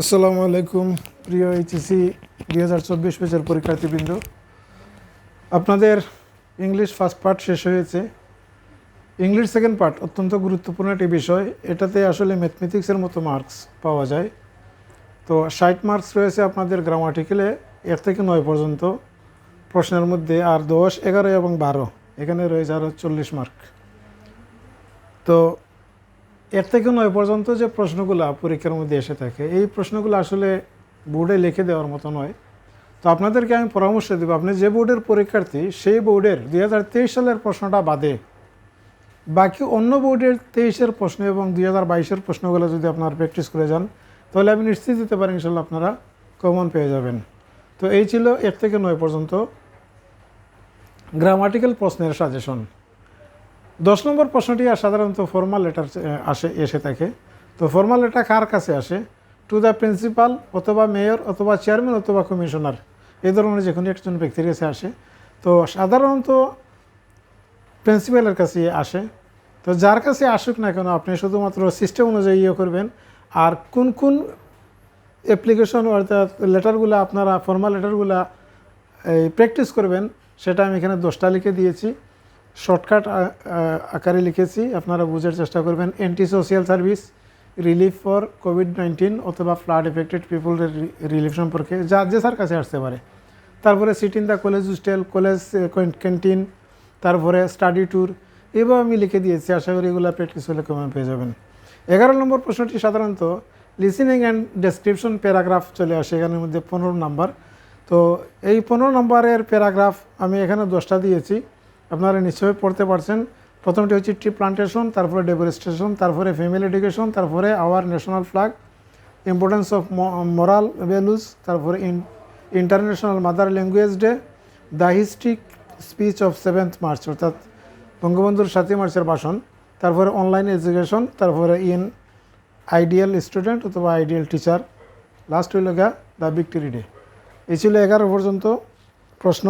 আসসালামু আলাইকুম, প্রিয় এইচএসি দুই হাজার চব্বিশ পেজের পরীক্ষার্থীবৃন্দ। আপনাদের ইংলিশ ফার্স্ট পার্ট শেষ হয়েছে। ইংলিশ সেকেন্ড পার্ট অত্যন্ত গুরুত্বপূর্ণ একটি বিষয়। এটাতে আসলে ম্যাথমেটিক্সের মতো মার্কস পাওয়া যায়। তো ষাট মার্কস রয়েছে আপনাদের গ্রামাটিক্যালে এক থেকে নয় পর্যন্ত। প্রশ্নের মধ্যে আর দশ, এগারো এবং বারো। এখানে রয়েছে আরও চল্লিশ মার্ক তো এক থেকে নয় পর্যন্ত যে প্রশ্নগুলো পরীক্ষার মধ্যে এসে থাকে, এই প্রশ্নগুলো আসলে বোর্ডে লিখে দেওয়ার মতো নয়। তো আপনাদেরকে আমি পরামর্শ দেবো, আপনি যে বোর্ডের পরীক্ষার্থী, সেই বোর্ডের দুই হাজার তেইশ সালের প্রশ্নটা বাদে। বাকি অন্য বোর্ডের তেইশের প্রশ্ন এবং দুই হাজার বাইশের প্রশ্নগুলো যদি আপনারা প্র্যাকটিস করে যান, তাহলে আমি নিশ্চিত দিতে পারি ইনশাল্লাহ আপনারা কমন পেয়ে যাবেন। তো এই ছিল এক থেকে নয় পর্যন্ত গ্রামাটিক্যাল প্রশ্নের সাজেশন দশ নম্বর প্রশ্নটি সাধারণত ফর্মাল লেটার আসে, এসে থাকে। তো ফর্মাল লেটার কার কাছে আসে? টু দ্য প্রিন্সিপাল অথবা মেয়র অথবা চেয়ারম্যান অথবা কমিশনার এই ধরনের যে কোনো একজন ব্যক্তির কাছে আসে। তো সাধারণত প্রিন্সিপালের কাছে আসে। তো যার কাছে আসুক না কেন, আপনি শুধুমাত্র সিস্টেম অনুযায়ী ইয়ে করবেন। আর কোন কোন অ্যাপ্লিকেশন অর্থাৎ লেটারগুলো আপনারা ফর্মাল লেটারগুলো এই প্র্যাকটিস করবেন, সেটা আমি এখানে দশটা লিখে দিয়েছি। শর্টকাট আকারে লিখেছি। আপনারা বোঝার চেষ্টা করবেন anti social service relief for covid nineteen অথবা ফ্লাড এফেক্টেড পিপুলের রিলিফ সম্পর্কে, যা যে স্যার কাছে আসতে পারে। তারপরে seat in the college hostel college canteen তারপরে স্টাডি ট্যুর এভাবে আমি লিখে দিয়েছি, আশা করি এগুলো প্র্যাকটিস হলে কমে পেয়ে যাবেন। এগারো নম্বর প্রশ্নটি সাধারণত লিসিনিং অ্যান্ড ডেসক্রিপশন প্যারাগ্রাফ চলে আসে এখানের মধ্যে পনেরো নাম্বার। তো এই পনেরো নম্বরের প্যারাগ্রাফ আমি এখানে দশটা দিয়েছি। আপনারা নিশ্চয়ই পড়তে পারছেন। প্রথমটি হচ্ছে ট্রি প্লান্টেশন, তারপরে ডেফরেস্টেশন, তারপরে ফ্যামিলি এডুকেশন, তারপরে our national flag, importance of moral values তারপরে international mother language day, the historic speech of seventh March, অর্থাৎ বঙ্গবন্ধুর সাতই মার্চের ভাষণ, তারপরে অনলাইন এডুকেশন, তারপরে ইন আইডিয়াল স্টুডেন্ট অথবা আইডিয়াল টিচার। লাস্ট হইল গা দ্য ভিক্টোরি ডে। এই ছিল এগারো পর্যন্ত প্রশ্ন।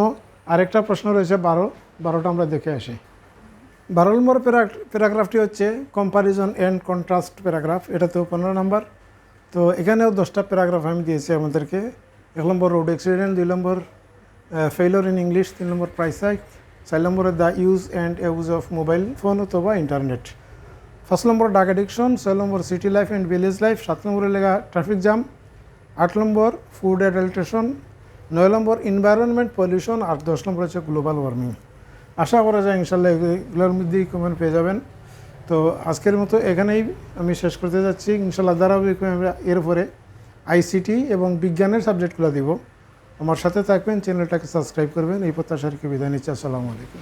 আরেকটা প্রশ্ন রয়েছে বারো। বারোটা আমরা দেখে আসি। বারো নম্বর প্যারাগ্রাফটি হচ্ছে কম্পারিজন অ্যান্ড কন্ট্রাস্ট প্যারাগ্রাফ। এটা তো পনেরো নম্বর। তো এখানেও দশটা প্যারাগ্রাফ আমি দিয়েছি আমাদেরকে। এক নম্বর রোড অ্যাক্সিডেন্ট দুই নম্বর ফেইলর ইন ইংলিশ তিন নম্বর প্রাইস হাইক চার নম্বরে the use and use of mobile phone অথবা internet first number drug addiction ছয় number city life and village life সাত নম্বরে লেখা ট্রাফিক জ্যাম আট নম্বর ফুড অ্যাডাল্ট্রেশন নয় নম্বর এনভায়রনমেন্ট পলিউশন আর দশ নম্বর হচ্ছে গ্লোবাল ওয়ার্মিং আশা করা যায় ইনশাল্লাহ এগুলোর মধ্যেই কমেন্ট পেয়ে যাবেন। তো আজকের মতো এখানেই আমি শেষ করতে যাচ্ছি। ইনশাল্লাহ ধারাবাহিক আমরা এরপরে আইসিটি এবং বিজ্ঞানের সাবজেক্টগুলো দিব। আমার সাথে থাকবেন, চ্যানেলটাকে সাবস্ক্রাইব করবেন। এই প্রত্যাশারকে বিদায় নিচ্ছি। আসসালামু আলাইকুম।